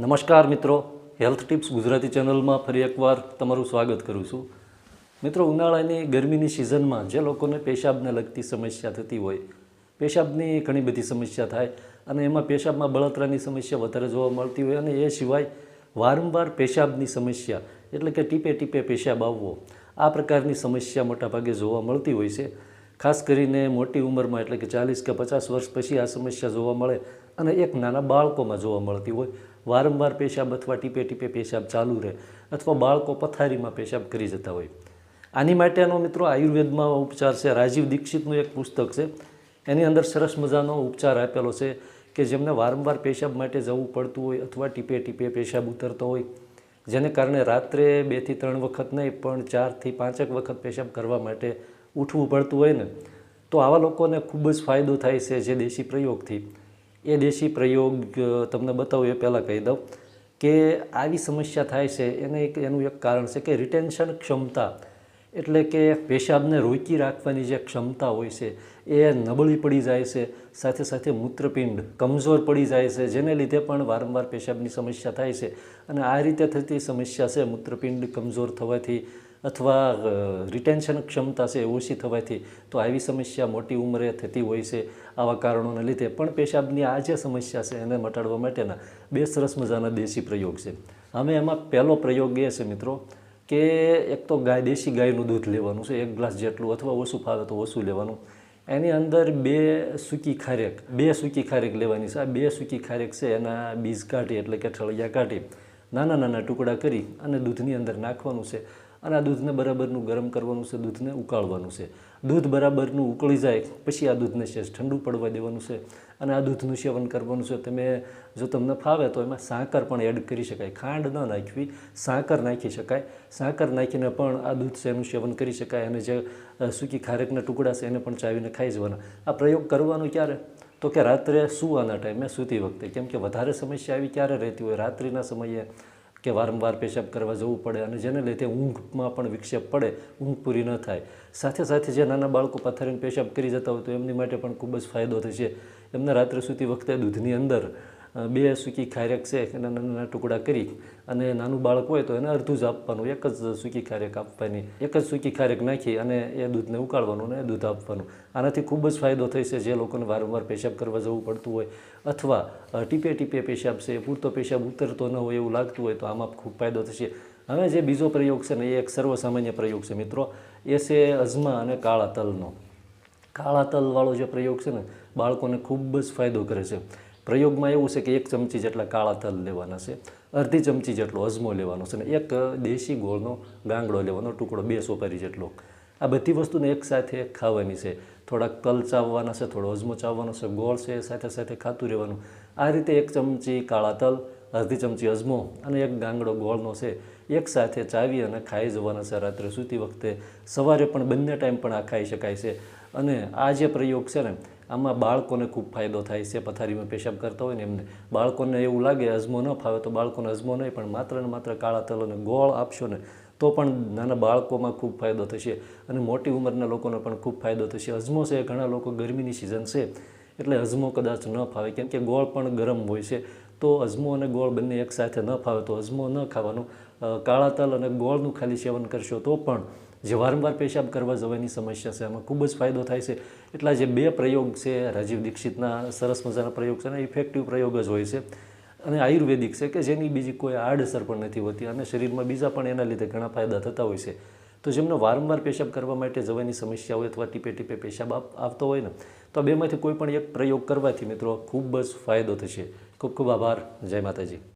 નમસ્કાર મિત્રો. Health tips Gujarati ચેનલમાં ફરી એકવાર તમારું સ્વાગત કરું છું. મિત્રો, ઉનાળાની ગરમીની સિઝનમાં જે લોકોને પેશાબને લગતી સમસ્યા થતી હોય, પેશાબની ઘણી બધી સમસ્યા થાય અને એમાં પેશાબમાં બળતરાની સમસ્યા વધારે જોવા મળતી હોય અને એ સિવાય વારંવાર પેશાબની સમસ્યા એટલે કે ટીપે ટીપે પેશાબ આવવો, આ પ્રકારની સમસ્યા મોટાભાગે જોવા મળતી હોય છે. ખાસ કરીને મોટી ઉંમરમાં એટલે કે ચાલીસ કે પચાસ વર્ષ પછી આ સમસ્યા જોવા મળે અને એક નાના બાળકોમાં જોવા મળતી હોય. વારંવાર પેશાબ અથવા ટીપે ટીપે પેશાબ ચાલુ રહે અથવા બાળકો પથારીમાં પેશાબ કરી જતા હોય. આની માટેનો મિત્રો આયુર્વેદમાં ઉપચાર છે. રાજીવ દીક્ષિતનું એક પુસ્તક છે. એની અંદર સરસ મજાનો ઉપચાર આપેલો છે કે જેમને વારંવાર પેશાબ માટે જવું પડતું હોય અથવા ટીપે ટીપે પેશાબ ઉતરતો હોય, જેને કારણે રાત્રે બેથી ત્રણ વખત નહીં, પણ ચારથી પાંચેક વખત પેશાબ કરવા માટે ઉઠવું પડતું હોય ને, તો આવા લોકોને ખૂબ જ ફાયદો થાય છે જે દેશી પ્રયોગથી. એ દેશી પ્રયોગ તમને બતાવું, એ પહેલાં કહી દઉં કે આવી સમસ્યા થાય છે. એને એક, એનું એક કારણ છે કે રિટેન્શન ક્ષમતા એટલે કે પેશાબને રોકી રાખવાની જે ક્ષમતા હોય છે, એ નબળી પડી જાય છે. સાથે સાથે મૂત્રપિંડ કમજોર પડી જાય છે, જેને લીધે પણ વારંવાર પેશાબની સમસ્યા થાય છે. અને આ રીતે થતી સમસ્યા છે મૂત્રપિંડ કમજોર થવાથી. અથવા રિટેન્શન ક્ષમતા છે ઓછી થવાથી તો આવી સમસ્યા મોટી ઉંમરે થતી હોય છે. આવા કારણોને લીધે પણ પેશાબની આ જે સમસ્યા છે એને મટાડવા માટેના બે સરસ મજાના દેશી પ્રયોગ છે. અમે એમાં પહેલો પ્રયોગ એ છે મિત્રો કે એક તો ગાય, દેશી ગાયનું દૂધ લેવાનું છે, એક ગ્લાસ જેટલું અથવા ઓછું ફાવે તો ઓછું લેવાનું. એની અંદર બે સૂકી ખારેક, બે સૂકી ખારેક લેવાની છે. આ બે સૂકી ખારેક છે એના બીજ કાઢી એટલે કે ઠળિયા કાઢી નાના નાના ટુકડા કરી અને દૂધની અંદર નાખવાનું છે. અને આ દૂધને બરાબરનું ગરમ કરવાનું છે, દૂધને ઉકાળવાનું છે. દૂધ બરાબરનું ઉકળી જાય, પછી આ દૂધને છે ઠંડુ પડવા દેવાનું છે અને આ દૂધનું સેવન કરવાનું છે. તમે જો તમને ફાવે તો એમાં સાકર પણ એડ કરી શકાય. ખાંડ ન નાખવી, સાકર નાખી શકાય. સાકર નાખીને પણ આ દૂધ છે એનું સેવન કરી શકાય અને જે સૂકી ખારેકના ટુકડા છે એને પણ ચાવીને ખાઈ જવાના. આ પ્રયોગ કરવાનો ક્યારે? તો કે રાત્રે સૂવાના ટાઈમે, સૂતી વખતે. કેમ કે વધારે સમસ્યા આવી ક્યારે રહેતી હોય? રાત્રિના સમયે કે વારંવાર પેશાબ કરવા જવું પડે અને જેને લીધે ઊંઘમાં પણ વિક્ષેપ પડે, ઊંઘ પૂરી ન થાય. સાથે સાથે જે નાના બાળકો પથારીને પેશાબ કરી જતા હોય તો એમની માટે પણ ખૂબ જ ફાયદો થશે. એમને રાત્રે સૂતી વખતે દૂધની અંદર બે સૂકી ખારેક છે એના નાના ટુકડા કરી અને નાનું બાળક હોય તો એને અડધું જ આપવાનું, એક જ સૂકી ખારેક આપવાની, એક જ સૂકી ખારેક નાખી અને એ દૂધને ઉકાળવાનું અને દૂધ આપવાનું. આનાથી ખૂબ જ ફાયદો થશે જે લોકોને વારંવાર પેશાબ કરવા જવું પડતું હોય અથવા ટીપે ટીપે પેશાબ છે, પૂરતો પેશાબ ઉતરતો ન હોય એવું લાગતું હોય તો આમાં ખૂબ ફાયદો થશે. હવે જે બીજો પ્રયોગ છે ને, એ એક સર્વસામાન્ય પ્રયોગ છે મિત્રો. એ છે અજમા અને કાળા તલનો કાળા તલવાળો જે પ્રયોગ છે ને, બાળકોને ખૂબ જ ફાયદો કરે છે. પ્રયોગમાં એવું છે કે એક ચમચી જેટલા કાળા તલ લેવાના છે, અડધી ચમચી જેટલો અજમો લેવાનો છે અને એક દેશી ગોળનો ગાંગડો લેવાનો, ટુકડો બે સોપારી જેટલો. આ બધી વસ્તુને એકસાથે ખાવાની છે. થોડાક તલ ચાવવાના છે, થોડો અજમો ચાવવાનો છે, ગોળ છે સાથે સાથે ખાતું રહેવાનું. આ રીતે એક ચમચી કાળા તલ, અડધી ચમચી અજમો અને એક ગાંગડો ગોળનો છે. એકસાથે ચાવી અને ખાઈ જવાના છે. રાત્રે સૂતી વખતે સવારે પણ બંને ટાઈમ પણ આ ખાઈ શકાય છે. અને આ જે પ્રયોગ છે ને, આમાં બાળકોને ખૂબ ફાયદો થાય છે. પથારીમાં પેશાબ કરતા હોય ને એમને બાળકોને એવું લાગે અજમો ન ફાવે તો બાળકોને અજમો નહીં, પણ માત્ર ને માત્ર કાળા તલ અને ગોળ આપશો ને, તો પણ નાના બાળકોમાં ખૂબ ફાયદો થશે અને મોટી ઉંમરના લોકોને પણ ખૂબ ફાયદો થશે. અજમો છે ઘણા લોકો ગરમીની સિઝન છે, એટલે અજમો કદાચ ન ફાવે. કેમ કે ગોળ પણ ગરમ હોય છે. તો અજમો અને ગોળ બંને એકસાથે ન ફાવે તો અજમો ન ખાવાનું કાળા તલ અને ગોળનું ખાલી સેવન કરશો તો પણ જે વારંવાર પેશાબ કરવા જવાની સમસ્યા છે, એમાં ખૂબ જ ફાયદો થાય છે. એટલા જે બે પ્રયોગ છે, રાજીવ દીક્ષિતના સરસ મજાના પ્રયોગ છે ને ઇફેક્ટિવ પ્રયોગ જ હોય છે. અને આયુર્વેદિક છે કે જેની બીજી કોઈ આડઅસર પણ નથી હોતી અને શરીરમાં બીજા પણ એના લીધે ઘણા ફાયદા થતા હોય છે. તો જેમને વારંવાર પેશાબ કરવા માટે જવાની સમસ્યા હોય અથવા ટીપે ટીપે પેશાબ આવતો હોય ને, તો બેમાંથી કોઈ પણ એક પ્રયોગ કરવાથી મિત્રો ખૂબ જ ફાયદો થશે. ખૂબ ખૂબ આભાર. જય માતાજી.